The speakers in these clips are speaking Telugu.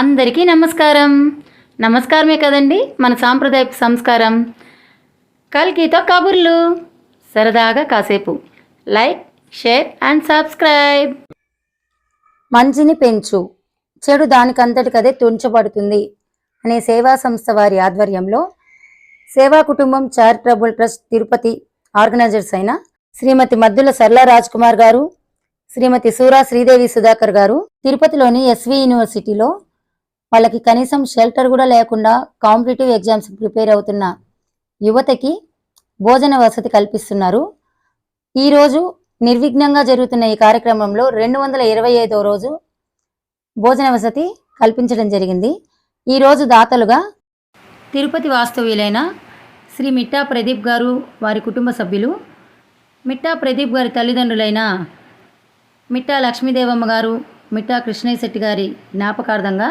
అందరికీ నమస్కారం. నమస్కారమే కదండి మన సాంప్రదాయపు సంస్కారం. కల్కితో కబుర్లు. సరదాగా కాసేపు. Like share and subscribe. మంచిని పెంచు. చెడు దానికంతటికదే తుంచబడుతుంది అనే సేవా సంస్థ వారి ఆధ్వర్యంలో సేవా కుటుంబం చారిటబుల్ ట్రస్ట్ తిరుపతి ఆర్గనైజర్స్ అయిన శ్రీమతి మద్దుల సరళ రాజ్ కుమార్ గారు శ్రీమతి సూరా శ్రీదేవి సుధాకర్ గారు తిరుపతిలోని ఎస్వి యూనివర్సిటీలో వాళ్ళకి కనీసం షెల్టర్ కూడా లేకుండా కాంపిటేటివ్ ఎగ్జామ్స్ ప్రిపేర్ అవుతున్న యువతకి భోజన వసతి కల్పిస్తున్నారు. ఈరోజు నిర్విఘ్నంగా జరుగుతున్న ఈ కార్యక్రమంలో రెండు వందల ఇరవై ఐదో రోజు భోజన వసతి కల్పించడం జరిగింది. ఈరోజు దాతలుగా తిరుపతి వాస్తవ్యులైన శ్రీ మిట్టా ప్రదీప్ గారు వారి కుటుంబ సభ్యులు మిట్టా ప్రదీప్ గారి తల్లిదండ్రులైన మిట్టా లక్ష్మీదేవమ్మ గారు మిట్టా కృష్ణయ్య శెట్టి గారి జ్ఞాపకార్థంగా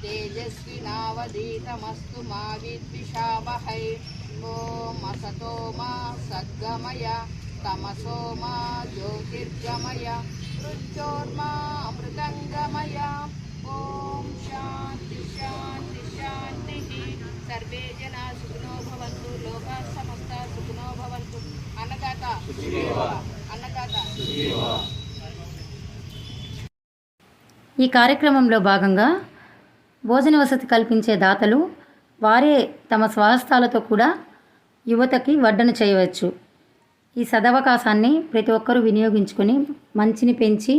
पूर्वारुकमिव बन्धनात् मृत्यो मुक्षीयमामृतात् ॐ सहना भवतु सहनौ भुनक्तु सह वीर्यं करवावहै तेजस्विनावधीतमस्तु मा विद्विषावहै ॐ असतो मा सद्गमय तमसो मा ज्योतिर्गमय मृत्योर्मा अमृतङ्गमय ॐ शान्ति शान्ति शान्तिः सर्वे जना सुखिनो भवन्तु लोकाः समस्ता सुखिनो भवन्तु अन्नदाता अन्नदाता ఈ కార్యక్రమంలో భాగంగా భోజన వసతి కల్పించే దాతలు వారే తమ స్వహస్తాలతో కూడా యువతకి వడ్డన చేయవచ్చు. ఈ సదవకాశాన్ని ప్రతి ఒక్కరూ వినియోగించుకొని మంచిని పెంచి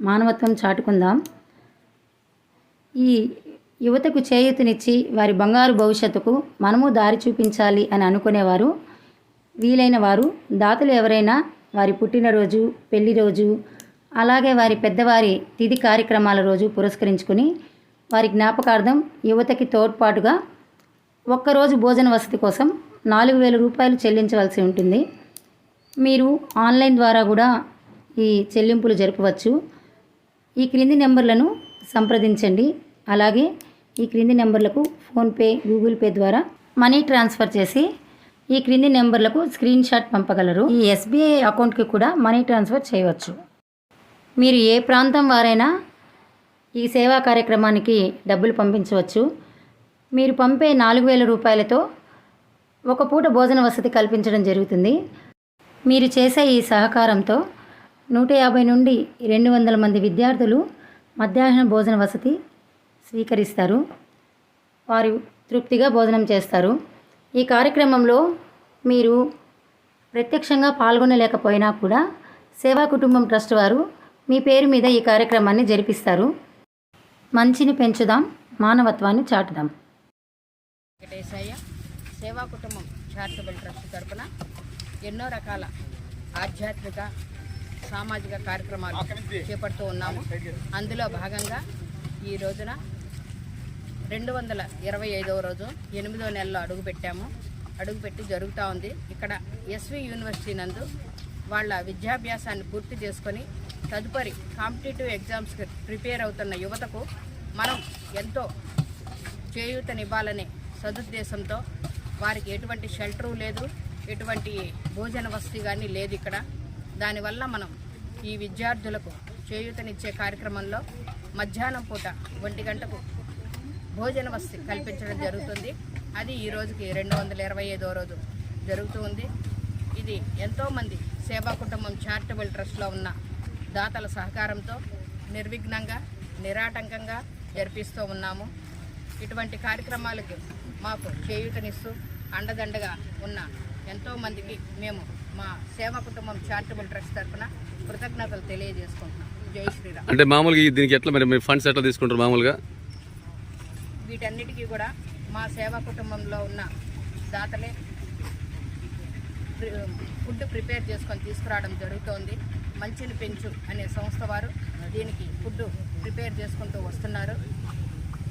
మానవత్వం చాటుకుందాం. ఈ యువతకు చేయూతనిచ్చి వారి బంగారు భవిష్యత్తుకు మనము దారి చూపించాలి అని అనుకునేవారు వీలైన వారు దాతలు ఎవరైనా వారి పుట్టినరోజు పెళ్ళి రోజు అలాగే వారి పెద్దవారి తిథి కార్యక్రమాల రోజు పురస్కరించుకుని వారి జ్ఞాపకార్థం యువతకి తోడ్పాటుగా ఒక్కరోజు భోజన వసతి కోసం నాలుగు వేల రూపాయలు చెల్లించవలసి ఉంటుంది. మీరు ఆన్లైన్ ద్వారా కూడా ఈ చెల్లింపులు జరపవచ్చు. ఈ క్రింది నెంబర్లను సంప్రదించండి. అలాగే ఈ క్రింది నెంబర్లకు ఫోన్పే గూగుల్ పే ద్వారా మనీ ట్రాన్స్ఫర్ చేసి ఈ క్రింది నెంబర్లకు స్క్రీన్ షాట్ పంపగలరు. ఈ ఎస్బీఐ అకౌంట్కి కూడా మనీ ట్రాన్స్ఫర్ చేయవచ్చు. మీరు ఏ ప్రాంతం వారైనా ఈ సేవా కార్యక్రమానికి డబ్బులు పంపించవచ్చు. మీరు పంపే నాలుగు వేల రూపాయలతో ఒక పూట భోజన వసతి కల్పించడం జరుగుతుంది. మీరు చేసే ఈ సహకారంతో నూట యాభై నుండి రెండు వందల మంది విద్యార్థులు మధ్యాహ్న భోజన వసతి స్వీకరిస్తారు. వారు తృప్తిగా భోజనం చేస్తారు. ఈ కార్యక్రమంలో మీరు ప్రత్యక్షంగా పాల్గొనలేకపోయినా కూడా సేవా కుటుంబం ట్రస్ట్ వారు మీ పేరు మీద ఈ కార్యక్రమాన్ని జరిపిస్తారు. మంచిని పెంచుదాం మానవత్వాన్ని చాటుదాం. వెంకటేశయ్య సేవా కుటుంబం చారిటబుల్ ట్రస్ట్ తరపున ఎన్నో రకాల ఆధ్యాత్మిక సామాజిక కార్యక్రమాలు చేపడుతూ ఉన్నాము. అందులో భాగంగా ఈ రోజున రెండు వందల ఇరవై ఐదవ రోజు ఎనిమిదో నెలలో అడుగుపెట్టాము అడుగుపెట్టి జరుగుతూ ఉంది. ఇక్కడ ఎస్వి యూనివర్సిటీ నందు వాళ్ళ విద్యాభ్యాసాన్ని పూర్తి చేసుకొని తదుపరి కాంపిటేటివ్ ఎగ్జామ్స్కి ప్రిపేర్ అవుతున్న యువతకు మనం ఎంతో చేయూతనివ్వాలనే సదుద్దేశంతో వారికి ఎటువంటి షెల్టరు లేదు ఎటువంటి భోజన వసతి కానీ లేదు ఇక్కడ. దానివల్ల మనం ఈ విద్యార్థులకు చేయూతనిచ్చే కార్యక్రమంలో మధ్యాహ్నం పూట ఒంటి గంటకు భోజన వసతి కల్పించడం జరుగుతుంది. అది ఈ రోజుకి రెండు వందల ఇరవై ఐదో రోజు జరుగుతూ ఉంది. ఇది ఎంతోమంది సేవా కుటుంబం చారిటబుల్ ట్రస్ట్లో ఉన్న దాతల సహకారంతో నిర్విఘ్నంగా నిరాటంకంగా జరిపిస్తూ ఉన్నాము. ఇటువంటి కార్యక్రమాలకు మాకు చేయూతనిస్తూ అండదండగా ఉన్న ఎంతోమందికి మేము మా సేవా కుటుంబం చారిటబుల్ ట్రస్ట్ తరఫున కృతజ్ఞతలు తెలియజేసుకుంటున్నాం. జై శ్రీరామ్. అంటే మామూలుగా దీనికి ఎట్లా మరి ఫండ్స్ ఎట్లా తీసుకుంటారు మామూలుగా? వీటన్నిటికీ కూడా మా సేవా కుటుంబంలో ఉన్న దాతలే ఫుడ్ ప్రిపేర్ చేసుకొని తీసుకురావడం జరుగుతోంది. మంచిని పెంచు అనే సంస్థ వారు దీనికి ఫుడ్ ప్రిపేర్ చేసుకుంటూ వస్తున్నారు.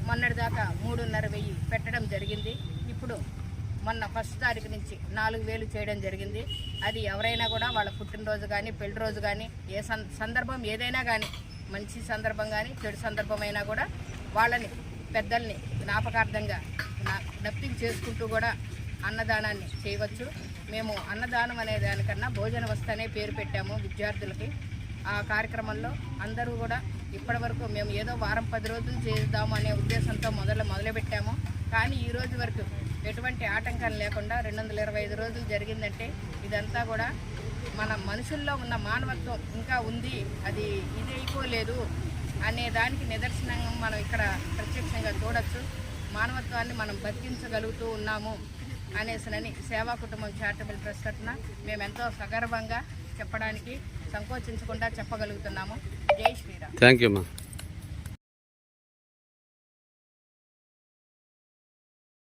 మొన్నటిదాకా మూడున్నర వెయ్యి పెట్టడం జరిగింది. ఇప్పుడు మొన్న ఫస్ట్ తారీఖు నుంచి నాలుగు వేలు చేయడం జరిగింది. అది ఎవరైనా కూడా వాళ్ళ పుట్టినరోజు కానీ పెళ్ళి రోజు కానీ ఏ సం- సందర్భం ఏదైనా కానీ మంచి సందర్భం కానీ చెడు సందర్భమైనా కూడా వాళ్ళని పెద్దల్ని జ్ఞాపకార్థంగా నా- జ్ఞప్తికి చేసుకుంటూ కూడా అన్నదానాన్ని చేయవచ్చు. మేము అన్నదానం అనే దానికన్నా భోజన వస్తు అనే పేరు పెట్టాము విద్యార్థులకి. ఆ కార్యక్రమంలో అందరూ కూడా ఇప్పటి వరకు మేము ఏదో వారం పది రోజులు చేద్దాము అనే ఉద్దేశంతో మొదలు మొదలుపెట్టాము. కానీ ఈ రోజు వరకు ఎటువంటి ఆటంకం లేకుండా రెండు వందల ఇరవై ఐదు రోజులు జరిగిందంటే ఇదంతా కూడా మన మనుషుల్లో ఉన్న మానవత్వం ఇంకా ఉంది. అది ఇది అయిపోలేదు అనే దానికి నిదర్శనంగా మనం ఇక్కడ ప్రత్యక్షంగా చూడొచ్చు. మానవత్వాన్ని మనం బతికించగలుగుతూ ఉన్నాము. అనేసినని సేవా కుటుంబం చారిటబుల్ ట్రస్ట్ తరఫున మేము ఎంతో సగర్వంగా చెప్పడానికి సంకోచించకుండా చెప్పగలుగుతున్నాము. జై శ్రీరామ్. Thank you